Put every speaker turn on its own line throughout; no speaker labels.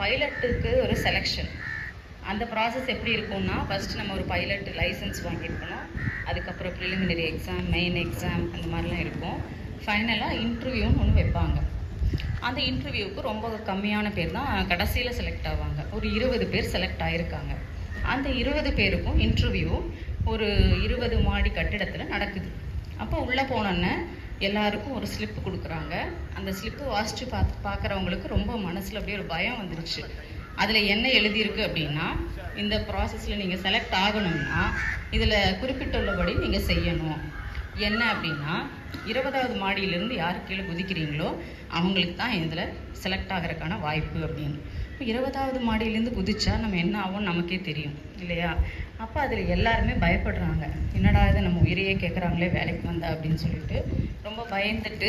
பைலட்டுக்கு ஒரு செலெக்ஷன் அந்த ப்ராசஸ் எப்படி இருக்கும்னா ஃபஸ்ட்டு நம்ம ஒரு பைலட் லைசன்ஸ் வாங்கியிருக்கணும். அதுக்கப்புறம் ப்ரிலிமினரி எக்ஸாம் மெயின் எக்ஸாம் அந்த மாதிரிலாம் இருக்கும். ஃபைனலாக இன்டர்வியூன்னு ஒன்று வைப்பாங்க. அந்த இன்டர்வியூவுக்கு ரொம்ப கம்மியான பேர் தான் கடைசியில் செலக்ட் ஆவாங்க. ஒரு இருபது பேர் செலக்ட் ஆகிருக்காங்க அந்த இருபது பேருக்கும் இன்டர்வியூ ஒரு இருபது மாடி கட்டிடத்தில் நடக்குது. அப்போ உள்ளே போனோன்னே எல்லாருக்கும் ஒரு ஸ்லிப்பு கொடுக்குறாங்க. அந்த ஸ்லிப்பு வாசித்து பார்த்து பார்க்குறவங்களுக்கு ரொம்ப மனசில் அப்படியே ஒரு பயம் வந்துருச்சு. அதில் என்ன எழுதியிருக்கு அப்படின்னா இந்த ப்ராசஸில் நீங்கள் செலக்ட் ஆகணும்னா இதில் குறிப்பிட்டுள்ளபடி நீங்கள் செய்யணும். என்ன அப்படின்னா இருபதாவது மாடியிலேருந்து யார் கீழே குதிக்கிறீங்களோ அவங்களுக்கு தான் இதில் செலக்ட் ஆகிறதுக்கான வாய்ப்பு அப்படின்னு. இப்போ இருபதாவது மாடியிலேருந்து குதிச்சா நம்ம என்ன ஆகும் நமக்கே தெரியும் இல்லையா? அப்போ அதில் எல்லாருமே பயப்படுறாங்க. என்னடா இது நம்ம உயிரையே கேட்குறாங்களே வேலைக்கு வந்தா அப்படின்னு சொல்லிட்டு ரொம்ப பயந்துட்டு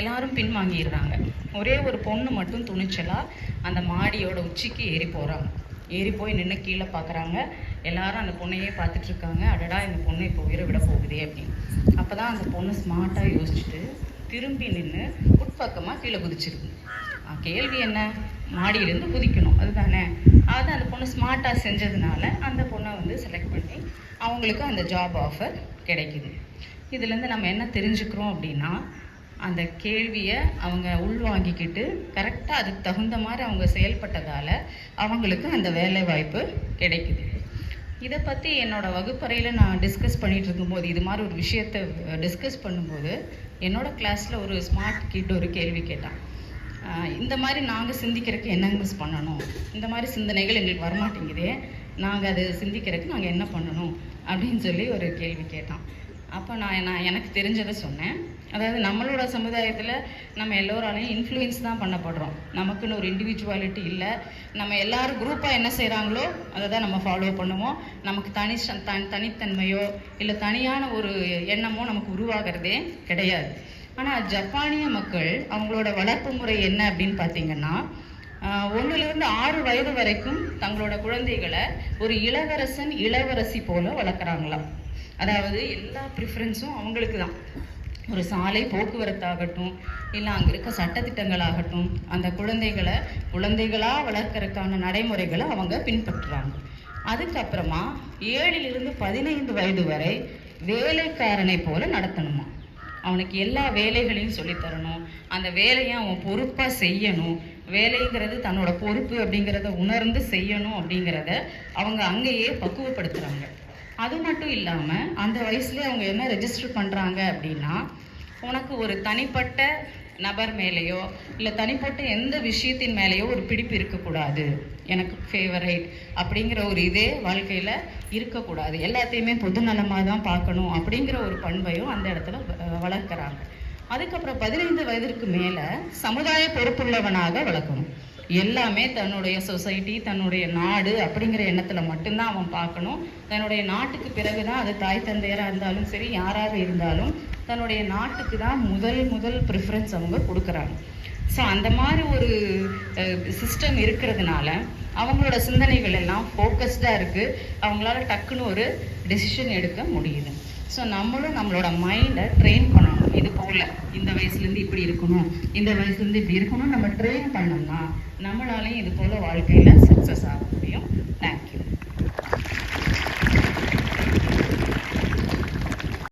எல்லாரும் பின்வாங்கிடுறாங்க. ஒரே ஒரு பொண்ணு மட்டும் துணிச்சலாக அந்த மாடியோட உச்சிக்கு ஏறி போகிறாங்க ஏறி போய் நின்று கீழே பார்க்குறாங்க எல்லாரும் அந்த பொண்ணையே பார்த்துட்ருக்காங்க அடடா இந்த பொண்ணு இப்போ உயிரை விட போகுதே அப்படின்னு. அப்போ தான் அந்த பொண்ணு ஸ்மார்ட்டாக யோசிச்சுட்டு திரும்பி நின்று உட்பக்கமாக கீழே குதிச்சிருக்கு. கேள்வி என்ன? மாடியிலேருந்து குதிக்கணும். அதுதானே? அது அந்த பொண்ணு ஸ்மார்ட்டாக செஞ்சதுனால அந்த பொண்ணை வந்து செலக்ட் பண்ணி அவங்களுக்கு அந்த ஜாப் ஆஃபர் கிடைக்குது. இதுலேருந்து நம்ம என்ன தெரிஞ்சுக்கிறோம் அப்படின்னா அந்த கேள்வியை அவங்க உள்வாங்கிக்கிட்டு கரெக்டாக அதுக்கு தகுந்த மாதிரி அவங்க செயல்பட்டதால் அவங்களுக்கு அந்த வேலை வாய்ப்பு கிடைக்குது. இதை பற்றி என்னோடய வகுப்பறையில் நான் டிஸ்கஸ் பண்ணிகிட்டு இருக்கும்போது இது மாதிரி ஒரு விஷயத்தை டிஸ்கஸ் பண்ணும்போது என்னோடய கிளாஸில் ஒரு ஸ்மார்ட் கிட் ஒரு கேள்வி கேட்டான். இந்த மாதிரி நாங்கள் சிந்திக்கிறதுக்கு என்ன மிஸ் பண்ணணும்? இந்த மாதிரி சிந்தனைகள் எங்களுக்கு வரமாட்டேங்குதே. நாங்கள் அது சிந்திக்கிறதுக்கு நாங்கள் என்ன பண்ணணும்? அப்படின்னு சொல்லி ஒரு கேள்வி கேட்டான். அப்போ நான் நான் எனக்கு தெரிஞ்சதை சொன்னேன். அதாவது நம்மளோட சமுதாயத்தில் நம்ம எல்லோராலையும் இன்ஃப்ளூயன்ஸ் தான் பண்ணப்படுறோம். நமக்குன்னு ஒரு இண்டிவிஜுவாலிட்டி இல்லை. நம்ம எல்லாரும் குரூப்பாக என்ன செய்கிறாங்களோ அதை தான் நம்ம ஃபாலோ பண்ணுவோம். நமக்கு தனி ச- தன் தனித்தன்மையோ இல்லை தனியான ஒரு எண்ணமோ நமக்கு உருவாகிறதே கிடையாது. ஆனால் ஜப்பானிய மக்கள் அவங்களோட வளர்ப்பு முறை என்ன அப்படின்னு பார்த்தீங்கன்னா ஒன்றுலேருந்து ஆறு வயது வரைக்கும் தங்களோட குழந்தைகளை ஒரு இளவரசன் இளவரசி போல வளர்க்குறாங்களாம். அதாவது எல்லா ப்ரிஃபரன்ஸும் அவங்களுக்கு தான் ஒரு சாலை போக்குவரத்தாகட்டும் இல்லை அங்கே இருக்க சட்டத்திட்டங்களாகட்டும் அந்த குழந்தைகளை குழந்தைகளாக வளர்க்கறதுக்கான நடைமுறைகளை அவங்க பின்பற்றுறாங்க. அதுக்கப்புறமா ஏழிலிருந்து பதினைந்து வயது வரை வேலைக்காரனை போல நடத்தணுமா? அவனுக்கு எல்லா வேலைகளையும் சொல்லித் தரணும் அந்த வேலையை அவன் பொறுப்பாக செய்யணும். வேலைங்கிறது தன்னோட பொறுப்பு அப்படிங்கிறத உணர்ந்து செய்யணும் அப்படிங்கிறத அவங்க அங்கேயே பக்குவப்படுத்துகிறாங்க அது மட்டும் இல்லாமல் அந்த வயசுலேயே அவங்க என்ன ரெஜிஸ்டர் பண்ணுறாங்க அப்படின்னா உனக்கு ஒரு தனிப்பட்ட நபர் மேலேயோ இல்லை தனிப்பட்ட எந்த விஷயத்தின் மேலேயோ ஒரு பிடிப்பு இருக்கக்கூடாது. எனக்கு ஃபேவரைட் அப்படிங்கிற ஒரு இதே வாழ்க்கையில் இருக்கக்கூடாது. எல்லாத்தையுமே பொதுநலமாக தான் பார்க்கணும் அப்படிங்கிற ஒரு பண்பையும் அந்த இடத்துல வளர்க்குறாங்க. அதுக்கப்புறம் பதினைந்து வயதிற்கு மேலே சமுதாய பொறுப்புள்ளவனாக வளர்க்கணும். எல்லாமே தன்னுடைய சொசைட்டி தன்னுடைய நாடு அப்படிங்கிற எண்ணத்தில் மட்டும்தான் அவன் பார்க்கணும். தன்னுடைய நாட்டுக்கு பிறகு தான் அது தாய் தந்தையராக இருந்தாலும் சரி யாராக இருந்தாலும் தன்னுடைய நாட்டுக்கு தான் முதல் முதல் ப்ரிஃபரன்ஸ் அவங்க கொடுக்குறாங்க. ஸோ அந்த மாதிரி ஒரு சிஸ்டம் இருக்கிறதுனால அவங்களோட சிந்தனைகள் எல்லாம் ஃபோக்கஸ்டாக இருக்குது அவங்களால டக்குன்னு ஒரு டெசிஷன் எடுக்க முடியுது. ஸோ நம்மளும் நம்மளோட மைண்டை ட்ரெயின் பண்ணணும். இது போல் இந்த வயசுலேருந்து இப்படி இருக்கணும் இந்த வயசுலேருந்து இப்படி இருக்கணும் நம்ம ட்ரெயின் பண்ணோம்னா நம்மளாலையும் இது போல் வாழ்க்கையில் சக்ஸஸ் ஆக முடியும். தேங்க்யூ